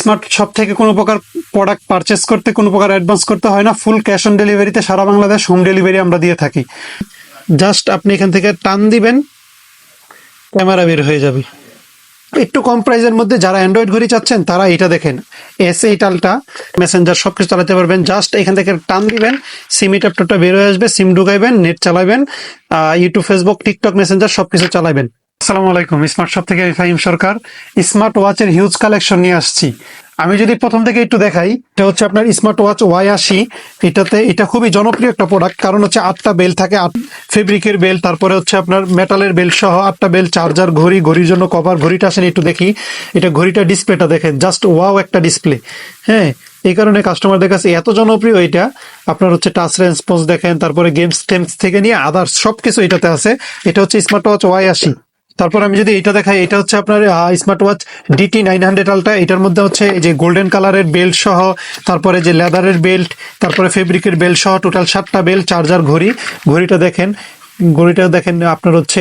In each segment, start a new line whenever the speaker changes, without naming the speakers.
Smart shop থেকে কোনো প্রকার প্রোডাক্ট পারচেস করতে, কোনো প্রকার অ্যাডভান্স করতে হয় না। ফুল ক্যাশ অন ডেলিভারিতে সারা বাংলাদেশ হোম ডেলিভারি আমরা দিয়ে থাকি। জাস্ট আপনি এখান থেকে টান দিবেন ক্যামেরা বের হয়ে যাবে। একটু কম প্রাইসের মধ্যে যারা অ্যান্ড্রয়েড ঘড়ি চাচ্ছেন, তারা এটা দেখেন। এস এইট আলটা মেসেঞ্জার সব কিছু চালাতে পারবেন। জাস্ট এখান থেকে টান দিবেন সিম ট্যাপটা বের হয়ে আসবে সিম ঢুকাইবেন নেট চালাবেন ইউটিউব ফেসবুক টিকটক মেসেঞ্জার সব কিছু চালাবেন। আসসালামু আলাইকুম স্মার্ট শপ থেকে আমি ফাহিম সরকার স্মার্ট ওয়াচের হিউজ কালেকশন নিয়ে আসছি। আমি যদি প্রথম থেকে একটু দেখাই, এটা হচ্ছে আপনার স্মার্ট ওয়াচ ওয়াই আশি। এটাতে এটা খুবই জনপ্রিয় একটা প্রোডাক্ট কারণ হচ্ছে আটটা বেল থাকে, আট ফেব্রিকের বেল তারপরে হচ্ছে আপনার মেটালের বেল সহ আটটা বেল চার্জার ঘড়ি, ঘড়ির জন্য কভার ঘড়িটা আসেন একটু দেখি। এটা ঘড়িটা ডিসপ্লেটা দেখেন জাস্ট ওয়াও একটা ডিসপ্লে হ্যাঁ এই কারণে কাস্টমারদের কাছে এত জনপ্রিয় এটা। আপনার হচ্ছে টাচ রেসপন্স দেখেন, তারপরে গেমস টেমস থেকে নিয়ে আদার্স সবকিছু এটাতে আছে। এটা হচ্ছে স্মার্ট ওয়াচ ওয়াই আশি। তারপর আমি যদি এটা দেখাই, এটা হচ্ছে আপনার smart watch DT nine hundred ultra এটার মধ্যে হচ্ছে যে গোল্ডেন কালারের বেল্ট সহ, তারপরে যে লেদারের বেল্ট তারপরে ফেব্রিকের বেল্ট সহ টোটাল সাতটা বেল্ট চার্জার ঘড়ি। ঘড়িটা দেখেন ঘড়িটা দেখেন, আপনার হচ্ছে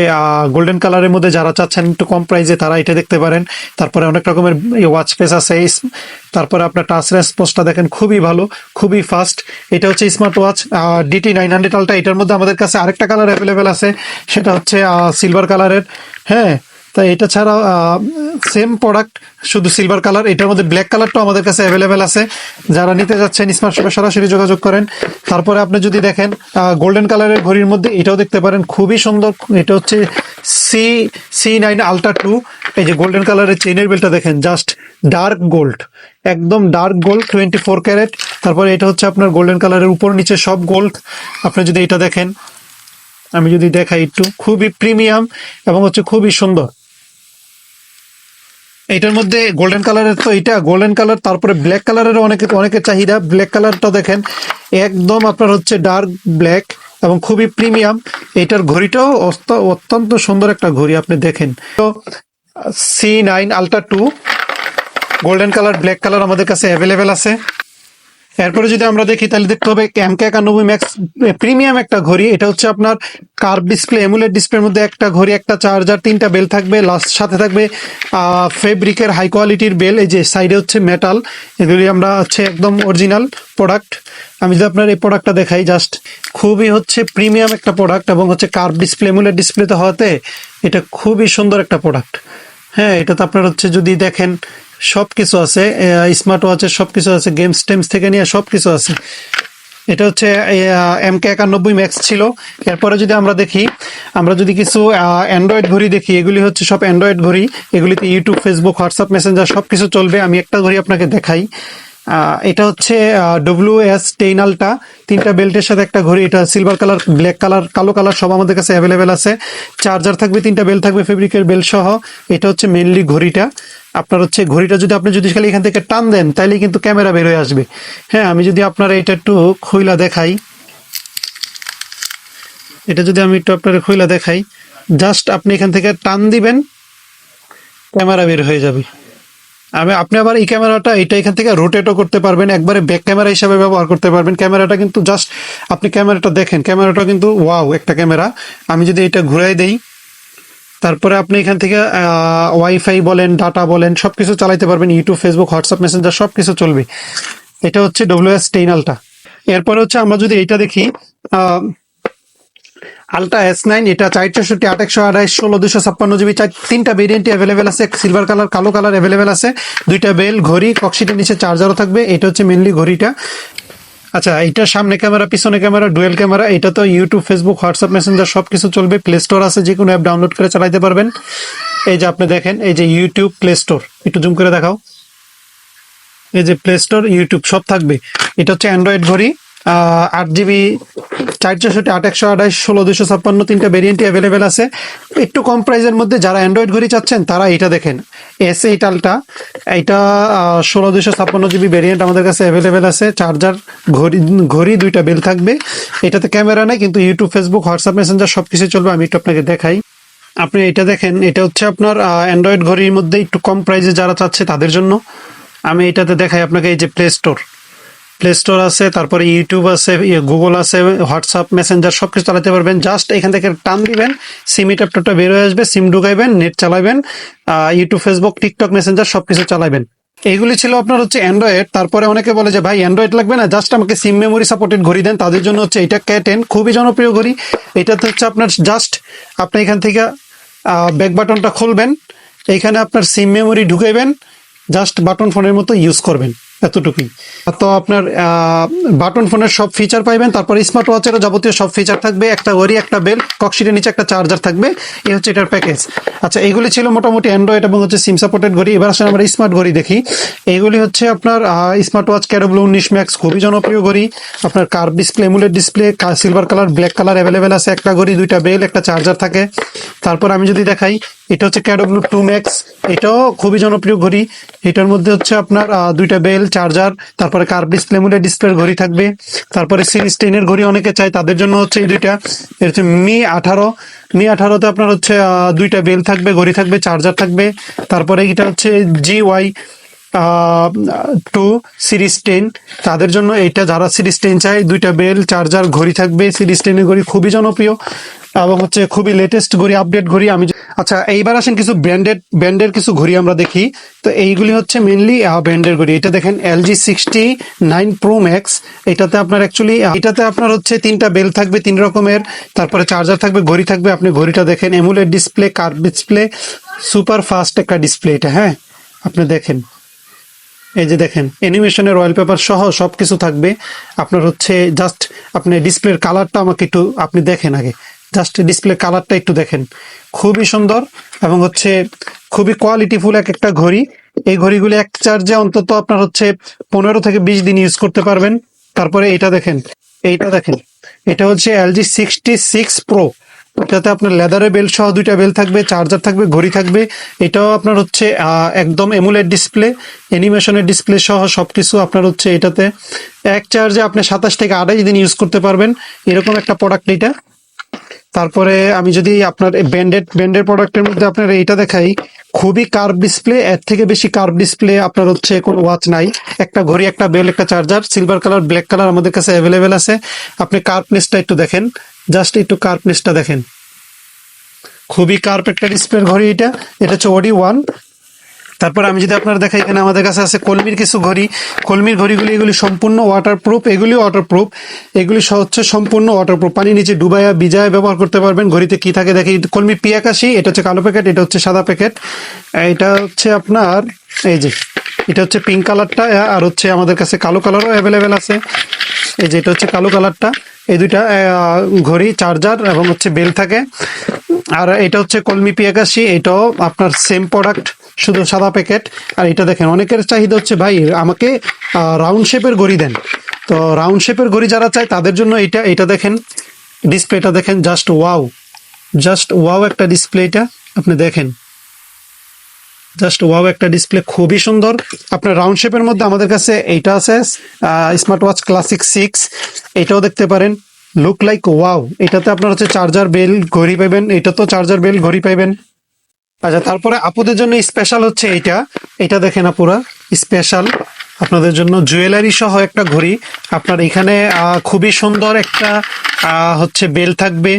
গোল্ডেন কালারের মধ্যে যারা চাচ্ছেন একটু কম প্রাইসে তারা এটা দেখতে পারেন। তারপরে অনেক রকমের ওয়াচ পেস আছে তারপরে আপনার টাচ রেসপন্সটা দেখেন, খুবই ভালো, খুবই ফাস্ট এটা হচ্ছে smart watch DT nine hundred ultra এটার মধ্যে আমাদের কাছে আরেকটা কালার অ্যাভেলেবেল আছে, সেটা হচ্ছে সিলভার কালারের হ্যাঁ তা এটা ছাড়া সেম প্রোডাক্ট শুধু সিলভার কালার এটার মধ্যে ব্ল্যাক কালারটাও আমাদের কাছে অ্যাভেলেবেল আছে। যারা নিতে যাচ্ছেন স্মার্ট শপে সরাসরি যোগাযোগ করেন। তারপরে আপনি যদি দেখেন গোল্ডেন কালারের ঘড়ির মধ্যে এটাও দেখতে পারেন, খুবই সুন্দর। এটা হচ্ছে C C nine ultra two এই যে গোল্ডেন কালারের চেইনের বেলটা দেখেন জাস্ট ডার্ক গোল্ড একদম dark gold twenty four carat তারপরে এটা হচ্ছে আপনার গোল্ডেন কালারের উপর নিচে সব গোল্ড আপনি যদি এটা দেখেন, আমি যদি দেখাই একটু, খুবই প্রিমিয়াম এবং হচ্ছে খুবই সুন্দর। এটার মধ্যে গোল্ডেন কালারের তো এটা গোল্ডেন কালার তারপরে ব্ল্যাক কালারের অনেকে, অনেকের চাহিদা। ব্ল্যাক কালারটা দেখেন, একদম আপনার হচ্ছে ডার্ক ব্ল্যাক এবং খুবই প্রিমিয়াম এটার ঘড়িটাও অত্যন্ত সুন্দর একটা ঘড়ি আপনি দেখেন। তো C nine ultra two golden colour black colour আমাদের কাছে অ্যাভেলেবেল আছে। এরপরে যদি আমরা দেখি, তাহলে দেখতে হবে এমকে একানব্বই ম্যাক্স প্রিমিয়াম একটা ঘড়ি। এটা হচ্ছে আপনার কার্ভ ডিসপ্লে এমুলেট ডিসপ্লের মধ্যে একটা ঘড়ি, একটা চার্জার তিনটা বেল থাকবে লাস্ট সাথে থাকবে ফেব্রিকের হাই কোয়ালিটির বেল এই যে সাইডে হচ্ছে মেটাল এগুলি আমরা হচ্ছে একদম অরিজিনাল প্রোডাক্ট আমি যদি আপনার এই প্রোডাক্টটা দেখাই জাস্ট খুবই হচ্ছে প্রিমিয়াম একটা প্রোডাক্ট এবং হচ্ছে কার্ভ ডিসপ্লে এমুলেট ডিসপ্লেতে হওয়াতে এটা খুবই সুন্দর একটা প্রোডাক্ট হ্যাঁ এটা তো আপনার হচ্ছে যদি দেখেন সব কিছু আছে স্মার্ট ওয়াচের সব কিছু আছে গেমস টেমস থেকে নিয়ে সব কিছু আছে। এটা হচ্ছে এম কে একানব্বই ম্যাক্স ছিল। এরপরে যদি আমরা দেখি, আমরা যদি কিছু অ্যান্ড্রয়েড ঘড়ি দেখি, এগুলি হচ্ছে সব অ্যান্ড্রয়েড ঘড়ি। এগুলিতে ইউটিউব ফেসবুক হোয়াটসঅ্যাপ মেসেঞ্জার সব কিছু চলবে। আমি একটা ঘড়ি আপনাকে দেখাই। এটা হচ্ছে ডব্লিউ এস টেইনালটা তিনটা বেল্টের সাথে একটা ঘড়ি। এটা সিলভার কালার ব্ল্যাক কালার কালো কালার সব আমাদের কাছে অ্যাভেলেবেল আছে। চার্জার থাকবে, তিনটা বেল থাকবে ফেব্রিকের বেল সহ। এটা হচ্ছে মেনলি ঘড়িটা। আপনার হচ্ছে ঘড়িটা যদি আপনি যদি খালি এখান থেকে টান দেন, তাইলে কিন্তু ক্যামেরা বের হয়ে আসবে। হ্যাঁ আমি যদি আপনার এটা একটু খুইলা দেখাই। এটা যদি আমি একটু আপনার খুইলা দেখাই। জাস্ট আপনি এখান থেকে টান দিবেন ক্যামেরা বের হয়ে যাবে। আমি, আপনি আবার এই ক্যামেরাটা, এটা এখান থেকে রোটেটও করতে পারবেন, একবারে ব্যাক ক্যামেরা হিসাবে ব্যবহার করতে পারবেন। ক্যামেরাটা কিন্তু জাস্ট আপনি ক্যামেরাটা দেখেন, ক্যামেরাটা কিন্তু ওয়াও একটা ক্যামেরা। আমি যদি এটা ঘুরাই দেই, তারপরে আপনি এখান থেকে ওয়াইফাই বলেন ডাটা বলেন সব কিছু চালাইতে পারবেন ইউটিউব ফেসবুক হোয়াটসঅ্যাপ মেসেঞ্জার সব কিছু চলবে। এটা হচ্ছে ডব্লিউ এস টেইনালটা এরপরে হচ্ছে আমরা যদি এইটা দেখি আলট্রা এস নাইন এটা চার চৌষট্টি, আট একশো আঠাইশ ষোলো দুশো ছাপ্পান্ন জিবি, চার তিনটা ভেরিয়েন্টই অ্যাভেলেবেল আছে সিলভার কালার কালো কালার অ্যাভেলেবেল আছে। দুইটা বেল ঘড়ি কক্সিটের নিচে চার্জারও থাকবে, এটা হচ্ছে মেনলি ঘড়িটা। আচ্ছা এটা সামনে ক্যামেরা পিছনে ক্যামেরা ডুয়েল ক্যামেরা এটা তো ইউটিউব ফেসবুক হোয়াটসঅ্যাপ মেসেঞ্জার সব কিছু চলবে প্লে স্টোর আছে, যে কোনো অ্যাপ ডাউনলোড করে চালাইতে পারবেন। এই যে আপনি দেখেন, এই যে ইউটিউব প্লে স্টোর একটু জুম করে দেখাও। এই যে প্লে স্টোর ইউটিউব সব থাকবে। এটা হচ্ছে অ্যান্ড্রয়েড ঘড়ি। আট জিবি চার চৌষট্টি আট একশো আঠাইশ ষোলো দুশো ছাপ্পান্ন, তিনটা ভেরিয়েন্টই অ্যাভেলেবেল আছে। একটু কম প্রাইসের মধ্যে যারা অ্যান্ড্রয়েড ঘড়ি চাচ্ছেন, তারা এটা দেখেন। এস এইট আলটা এটা ষোলো দুশো ছাপ্পান্ন জিবি ভেরিয়েন্ট আমাদের কাছে অ্যাভেলেবেল আছে। চার্জার ঘড়ি ঘড়ি দুইটা বেল থাকবে। এটাতে ক্যামেরা নেই, কিন্তু ইউটিউব ফেসবুক হোয়াটসঅ্যাপ মেসেঞ্জার সব কিছু চলবে, আমি একটু আপনাকে দেখাই। আপনি এটা দেখেন, এটা হচ্ছে আপনার অ্যান্ড্রয়েড ঘড়ির মধ্যে একটু কম প্রাইসে যারা চাচ্ছে তাদের জন্য। আমি এটাতে দেখাই আপনাকে এই যে প্লে স্টোর প্লে স্টোর আছে, তারপরে ইউটিউব আছে গুগল আছে হোয়াটসঅ্যাপ মেসেঞ্জার সব কিছু চালাতে পারবেন। জাস্ট এখান থেকে টান দিবেন সিম ট্যাপটা বের হয়ে আসবে সিম ঢুকাইবেন নেট চালাবেন ইউটিউব ফেসবুক টিকটক মেসেঞ্জার সব কিছু চালাবেন এইগুলি ছিল আপনার হচ্ছে অ্যান্ড্রয়েড তারপরে অনেকে বলে যে, ভাই অ্যান্ড্রয়েড লাগবে না? জাস্ট আমাকে সিম মেমোরি সাপোর্টেড ঘড়ি দেন। তাদের জন্য হচ্ছে এটা কে টেন খুবই জনপ্রিয় ঘড়ি। এটাতে হচ্ছে আপনার জাস্ট আপনি এখান থেকে ব্যাক বাটনটা খুলবেন। এইখানে আপনার সিম মেমোরি ঢুকাইবেন। জাস্ট বাটন ফোনের মতো ইউজ করবেন। এতটুকুই। তো আপনার বাটন ফোনের সব ফিচার পাইবেন, তারপরে স্মার্ট ওয়াচের যাবতীয় সব ফিচার থাকবে, একটা ঘড়ি একটা বেল কক্সিটের নিচে একটা চার্জার থাকবে, এই হচ্ছে এটার প্যাকেজ আচ্ছা এইগুলি ছিল মোটামুটি অ্যান্ড্রয়েড এবং হচ্ছে সিম সাপোর্টেড ঘড়ি, এবার আসলে আমরা স্মার্ট ঘড়ি দেখি। এইগুলি হচ্ছে আপনার স্মার্ট ওয়াচ ক্যারোব্লু উনিশ ম্যাক্স খুবই জনপ্রিয় ঘড়ি। আপনার curve display AMOLED display silver colour black colour available আছে, একটা ঘড়ি, দুইটা বেল, একটা চার্জার থাকে। তারপর আমি যদি দেখাই, এটা হচ্ছে ক্যাডব্লু টু ম্যাক্স এটাও খুবই জনপ্রিয় ঘড়ি। এটার মধ্যে হচ্ছে আপনার দুইটা বেল, চার্জার, তারপরে কার্ভ ডিসপ্লে মুলের ডিসপ্লের ঘড়ি থাকবে। তারপরে সিরিজ টেনের ঘড়ি অনেকে চায়, তাদের জন্য হচ্ছে এই দুইটা। এর হচ্ছে মি আঠারো। মি আঠারোতে আপনার হচ্ছে দুইটা বেল থাকবে, ঘড়ি থাকবে, চার্জার থাকবে। তারপরে এটা হচ্ছে G Y two series ten তাদের জন্য এটা যারা সিরিজ টেন চায়, দুইটা বেল, চার্জার, ঘড়ি থাকবে। সিরিজ টেনের ঘড়ি খুবই জনপ্রিয়। এবং হচ্ছে খুবই লেটেস্ট ঘড়ি আপডেট ঘড়ি আমি আচ্ছা এইবার আসেন কিছু ব্র্যান্ডেড ব্র্যান্ডের কিছু ঘড়ি আমরা দেখি। তো এইগুলি হচ্ছে মেনলি ব্র্যান্ডের ঘড়ি। এটা দেখেন LG sixty nine pro max এটাতে আপনার অ্যাকচুয়ালি এটাতে আপনার হচ্ছে তিনটা বেল থাকবে, তিন রকমের। তারপরে চার্জার থাকবে, ঘড়ি থাকবে। আপনি ঘড়িটা দেখেন AMOLED display curve display super fast একটা ডিসপ্লে এটা হ্যাঁ? আপনি দেখেন। এই যে দেখেন অ্যানিমেশনের অয়েল পেপার সহ সব কিছু থাকবে। আপনার হচ্ছে জাস্ট আপনি ডিসপ্লের কালারটা আমাকে একটু আপনি দেখেন আগে। জাস্ট ডিসপ্লে কালারটা একটু দেখেন। খুবই সুন্দর এবং হচ্ছে খুবই কোয়ালিটিফুল এক একটা ঘড়ি। এই ঘড়িগুলি এক চার্জে অন্তত আপনার হচ্ছে পনেরো থেকে বিশ দিন ইউজ করতে পারবেন। তারপরে এটা দেখেন, এইটা দেখেন। এটা হচ্ছে এলজি সিক্সটি সিক্স প্রো এটাতে আপনার লেদারের বেল সহ দুইটা বেল থাকবে চার্জার থাকবে, ঘড়ি থাকবে। এটাও আপনার হচ্ছে একদম এমুলেট ডিসপ্লে অ্যানিমেশনের ডিসপ্লে সহ সবকিছু আপনার হচ্ছে এটাতে। এক চার্জে আপনি সাতাশ থেকে আঠাশ দিন ইউজ করতে পারবেন। এরকম একটা প্রোডাক্ট এটা তারপরে আমি যদি আপনার ব্যান্ডেড ব্যান্ডের প্রোডাক্টের মধ্যে আপনার এইটা দেখাই, খুবই কার্ভ ডিসপ্লে, এর থেকে বেশি কার্ভ ডিসপ্লে আপনার হচ্ছে কোনো ওয়াচ নাই। একটা ঘড়ি, একটা বেল, একটা charger, silver colour, black colour আমাদের কাছে অ্যাভেলেবেল আছে। আপনি কার্পনেসটা একটু দেখেন, জাস্ট একটু কার্পনেসটা দেখেন। খুবই কার্ভ একটা ডিসপ্লের ঘড়ি এটা এটা হচ্ছে ওডি ওয়ান তারপর আমি যদি আপনার দেখাই এখানে আমাদের কাছে আছে কলমির কিছু ঘড়ি। কলমির ঘড়িগুলি এগুলি সম্পূর্ণ ওয়াটারপ্রুফ এগুলি ওয়াটারপ্রুফ এগুলি স- হচ্ছে সম্পূর্ণ ওয়াটারপ্রুফ পানি নিচে ডুবায়া বিজায় ব্যবহার করতে পারবেন। ঘড়িতে কি থাকে দেখি কলমি পি একাশি এটা হচ্ছে কালো প্যাকেট এটা হচ্ছে সাদা প্যাকেট এটা হচ্ছে আপনার, এই যে, এটা হচ্ছে পিঙ্ক কালারটা আর হচ্ছে আমাদের কাছে কালো কালারও অ্যাভেলেবেল আছে। এই যে, এটা হচ্ছে কালো কালারটা এই দুইটা ঘড়ি চার্জার এবং হচ্ছে বেল থাকে। আর এটা হচ্ছে কলমি পি একাশি এটাও আপনার সেম প্রোডাক্ট শুধু সাদা প্যাকেট আর এটা দেখেন, অনেকের চাহিদা হচ্ছে, ভাই, আমাকে রাউন্ড শেপের ঘড়ি দেন। তো রাউন্ড শেপের ঘড়ি যারা চায়, তাদের জন্য এটা এটা দেখেন ডিসপ্লেটা দেখেন জাস্ট ওয়াও জাস্ট ওয়াও একটা ডিসপ্লে এটা আপনি দেখেন। জাস্ট ওয়াও একটা ডিসপ্লে খুবই সুন্দর। আপনার রাউন্ড শেপের মধ্যে আমাদের কাছে এইটা আছে স্মার্ট ওয়াচ ক্লাসিক সিক্স এটাও দেখতে পারেন। লুক লাইক ওয়াও এটাতে আপনার হচ্ছে চার্জার বেল ঘড়ি পাইবেন এটা তো চার্জার বেল ঘড়ি পাইবেন। আচ্ছা তারপরে আপুদের জন্য স্পেশাল হচ্ছে এইটা। এটা দেখেন আপুরা স্পেশাল আপনাদের জন্য জুয়েলারি সহ একটা ঘড়ি। আপনার এখানে খুবই সুন্দর একটা হচ্ছে বেল থাকবে,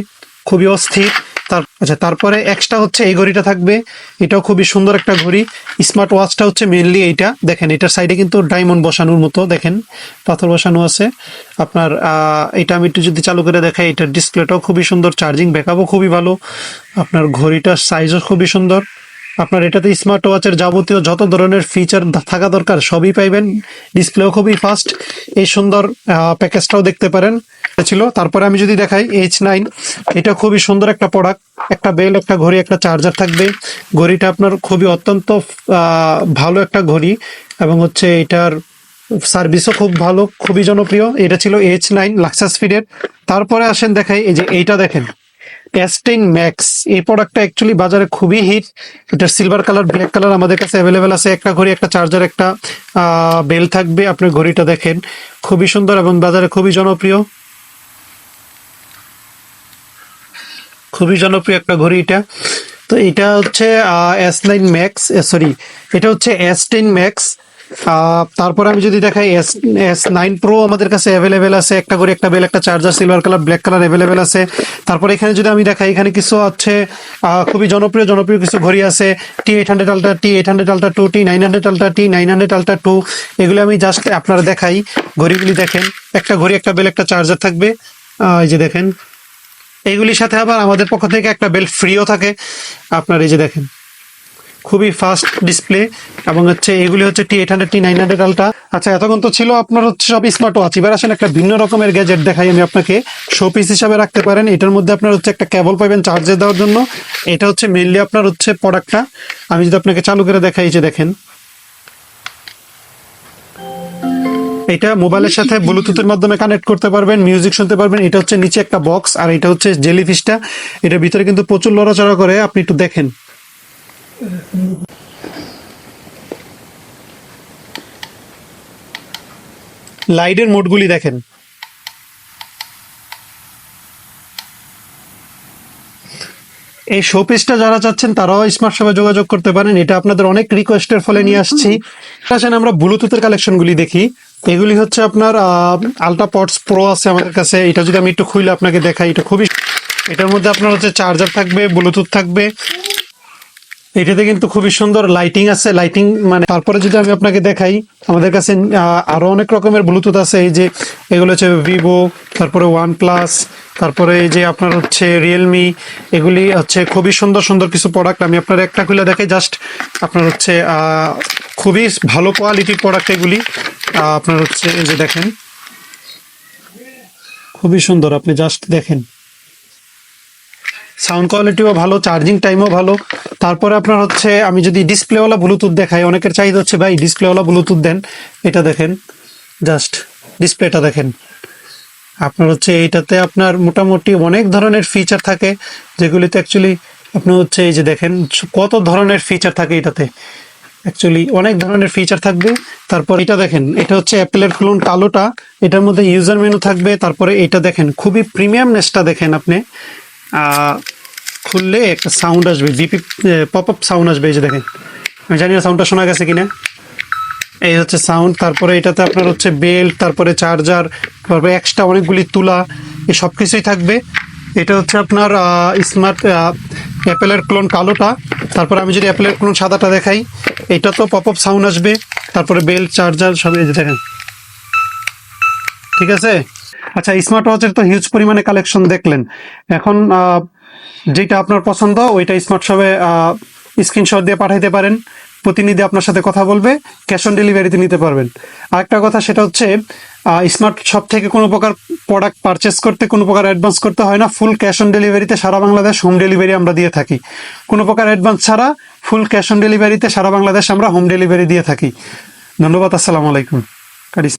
খুবই অস্থির। তার আচ্ছা তারপরে এক্সট্রা হচ্ছে এই ঘড়িটা থাকবে। এটাও খুবই সুন্দর একটা ঘড়ি। স্মার্ট ওয়াচটা হচ্ছে মেনলি এইটা। দেখেন, এটার সাইডে কিন্তু ডায়মন্ড বসানোর মতো, দেখেন, পাথর বসানো আছে। আপনার এটা আমি একটু যদি চালু করে দেখাই, এটার ডিসপ্লেটাও খুবই সুন্দর চার্জিং ব্যাকআপও খুবই ভালো। আপনার ঘড়িটার সাইজও খুবই সুন্দর। আপনার এটাতে স্মার্ট ওয়াচের যাবতীয় যত ধরনের ফিচার থাকা দরকার, সবই পাইবেন। ডিসপ্লেও খুবই ফাস্ট এই সুন্দর প্যাকেজটাও দেখতে পারেন। ছিল। তারপরে আমি যদি দেখাই এইচ নাইন এটা খুবই সুন্দর একটা প্রোডাক্ট একটা বেল একটা ঘড়ি, একটা চার্জার থাকবে। ঘড়িটা আপনার খুবই অত্যন্ত ভালো একটা ঘড়ি এবং হচ্ছে এটার সার্ভিসও খুব ভালো, খুবই জনপ্রিয়। এটা ছিল এইচ নাইন লাক্সাস ফিডের তারপরে আসেন দেখাই, এই যে এইটা দেখেন। এসটেন ম্যাক্স এই প্রোডাক্টটা অ্যাকচুয়ালি বাজারে খুবই হিট এটার সিলভার কালার ব্ল্যাক কালার আমাদের কাছে অ্যাভেলেবেল আছে। একটা ঘড়ি, একটা চার্জার একটা বেল থাকবে। আপনার ঘড়িটা দেখেন, খুবই সুন্দর এবং বাজারে খুবই জনপ্রিয়। খুবই জনপ্রিয় একটা ঘড়ি এটা। তো এটা হচ্ছে এস নাইন ম্যাক্স সরি এটা হচ্ছে এস টেন ম্যাক্স তারপরে আমি যদি দেখাই এস এস নাইন প্রো আমাদের কাছে অ্যাভেলেবেল আছে একটা করে একটা বেল একটা charger silver colour black colour available আছে। তারপরে এখানে যদি আমি দেখাই এখানে কিছু আহ, খুবই জনপ্রিয় জনপ্রিয় কিছু ঘড়ি আছে T eight hundred ultra T eight hundred ultra two T nine hundred ultra T nine hundred ultra two এগুলো আমি জাস্ট আপনারা দেখাই। ঘড়িগুলি দেখেন একটা ঘড়ি একটা বেল একটা চার্জার থাকবে। এই যে দেখেন এইগুলির সাথে আবার আমাদের পক্ষ থেকে একটা বেল্ট ফ্রিও থাকে। আপনার এই যে দেখেন, খুবই ফাস্ট ডিসপ্লে এবং হচ্ছে এগুলি হচ্ছে T eight hundred T nine hundred ultra আচ্ছা এতক্ষণ তো ছিল আপনার হচ্ছে সব স্মার্ট ওয়াচ এবার আসেন একটা ভিন্ন রকমের গ্যাজেট দেখাই আমি আপনাকে। শো পিস হিসাবে রাখতে পারেন। এটার মধ্যে আপনার হচ্ছে একটা কেবল পাবেন চার্জে দেওয়ার জন্য। এটা হচ্ছে মেনলি আপনার হচ্ছে প্রোডাক্টটা আমি যদি আপনাকে চালু করে দেখাই যে দেখেন। এটা মোবাইলের সাথে ব্লুটুথের মাধ্যমে কানেক্ট করতে পারবেন মিউজিক শুনতে পারবেন। এটা হচ্ছে নিচে একটা বক্স আর এটা হচ্ছে জেলি ফিশটা এটার ভিতরে কিন্তু প্রচুর লড়াচড়া করে, আপনি একটু দেখেন। লাইটের মোডগুলি দেখেন। এই শোপিসটা যারা চাচ্ছেন, তারাও স্মার্ট শপে যোগাযোগ করতে পারেন। এটা আপনাদের অনেক রিকোয়েস্টের ফলে নিয়ে আসছি। আসেন, আমরা ব্লুটুথের কালেকশনগুলি দেখি। এগুলি হচ্ছে আপনার আলট্রা পটস প্রো আছে আমাদের কাছে। এটা যদি আমি একটু খুলে আপনাকে দেখাই, এটা খুবই এটার মধ্যে আপনার হচ্ছে চার্জার থাকবে ব্লুটুথ থাকবে। এটাতে কিন্তু খুবই সুন্দর লাইটিং আছে। লাইটিং মানে তারপরে যদি আমি আপনাকে দেখাই, আমাদের কাছে আরও অনেক রকমের ব্লুটুথ আছে। এই যে, এগুলো হচ্ছে ভিভো তারপরে ওয়ান প্লাস তারপরে এই যে আপনার হচ্ছে রিয়েলমি এগুলি হচ্ছে খুবই সুন্দর সুন্দর কিছু প্রোডাক্ট আমি আপনার একটা খুলে দেখাই জাস্ট আপনার হচ্ছে খুবই ভালো কোয়ালিটির প্রোডাক্ট এগুলি। আপনার হচ্ছে, এই যে দেখেন। খুবই সুন্দর, আপনি জাস্ট দেখেন। সাউন্ড কোয়ালিটিও ভালো, চার্জিং টাইমও ভালো। তারপরে আপনার হচ্ছে, আমি যদি ডিসপ্লেওয়ালা ব্লুটুথ দেখাই, অনেকের চাহিদা হচ্ছে, ভাই, ডিসপ্লেওয়ালা ব্লুটুথ দেন। এটা দেখেন, জাস্ট ডিসপ্লেটা দেখেন। আপনার হচ্ছে, এইটাতে আপনার মোটামুটি অনেক ধরনের ফিচার থাকে, যেগুলিতে অ্যাকচুয়ালি আপনি হচ্ছে, এই যে দেখেন, কত ধরনের ফিচার থাকে এটাতে। অ্যাকচুয়ালি অনেক ধরনের ফিচার থাকবে। তারপর এটা দেখেন, এটা হচ্ছে অ্যাপেলের ক্লোন কালোটা, এটার মধ্যে ইউজার মেনু থাকবে। তারপরে এটা দেখেন, খুবই প্রিমিয়ামনেসটা দেখেন আপনি। খুললে একটা সাউন্ড আসবে বিপি পপ আপ সাউন্ড আসবে, এই যে দেখেন। আমি জানি না সাউন্ডটা শোনা গেছে কিনা। এই হচ্ছে সাউন্ড তারপরে এটাতে আপনার হচ্ছে বেল্ট তারপরে চার্জার তারপরে এক্সট্রা অনেকগুলি তুলা, এই সব কিছুই থাকবে। এটা হচ্ছে আপনার স্মার্ট অ্যাপেলের ক্লোন কালোটা। তারপরে আমি যদি অ্যাপেলের ক্লোন সাদাটা দেখাই, এটা তো পপ আপ সাউন্ড আসবে। তারপরে বেল্ট চার্জার সব এই যে দেখেন। ঠিক আছে? আচ্ছা স্মার্ট ওয়াচের তো হিউজ পরিমাণে কালেকশন দেখলেন। এখন যেটা আপনার পছন্দ, ওইটা স্মার্ট শপে স্ক্রিনশট দিয়ে পাঠাইতে পারেন। প্রতিনিধি আপনার সাথে কথা বলবে ক্যাশ অন ডেলিভারিতে নিতে পারবেন। আরেকটা কথা, সেটা হচ্ছে স্মার্ট শপ থেকে কোনো প্রকার প্রোডাক্ট পারচেস করতে, কোনো প্রকার অ্যাডভান্স করতে হয় না। ফুল ক্যাশ অন ডেলিভারিতে সারা বাংলাদেশ হোম ডেলিভারি আমরা দিয়ে থাকি। কোনো প্রকার অ্যাডভান্স ছাড়া ফুল ক্যাশ অন ডেলিভারিতে সারা বাংলাদেশ আমরা হোম ডেলিভারি দিয়ে থাকি। ধন্যবাদ, আসসালামু আলাইকুম। কারিস